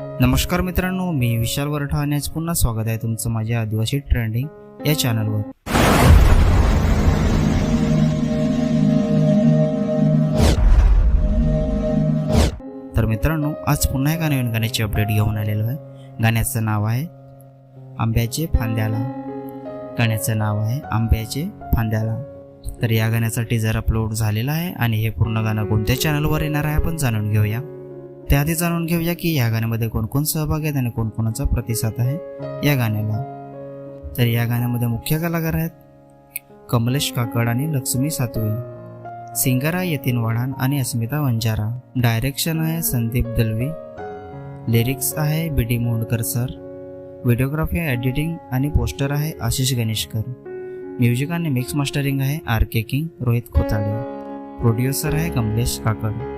नमस्कार मित्रांनो मी विशाल वरठा आणि आज पुन्हा स्वागत आहे तुमचं माझ्या आदिवासी ट्रेंडिंग या चॅनलवर तर मित्रांनो आज पुन्हा एका नवीन गाण्याची अपडेट घेऊन आलेलो आहे. गाण्याचं नाव आहे आंब्याचे फांद्याला. गाण्याचं नाव आहे आंब्याचे फांद्याला. तर या गाण्याचा टीजर अपलोड झालेला आहे आणि हे पूर्ण गाणं कोणत्या चॅनलवर येणार आहे आपण जाणून घेऊया. त्याआधी जाणून घेऊया की या गाण्यामध्ये कोणकोण सहभाग आहेत आणि कोणकोणाचा प्रतिसाद आहे या गाण्याला. तर या गाण्यामध्ये मुख्य कलाकार आहेत कमलेश काकड आणि लक्ष्मी सातवी सिंगर आहे यतीन वाढाण आणि अस्मिता वंजारा. डायरेक्शन आहे संदीप दलवी लिरिक्स आहे B D Mondkar sir videography editing आणि पोस्टर आहे आशिष गणेशकर. म्युझिक आणि मिक्स मास्टरिंग आहे R K king Rohit Khotade. Producer आहे कमलेश काकड.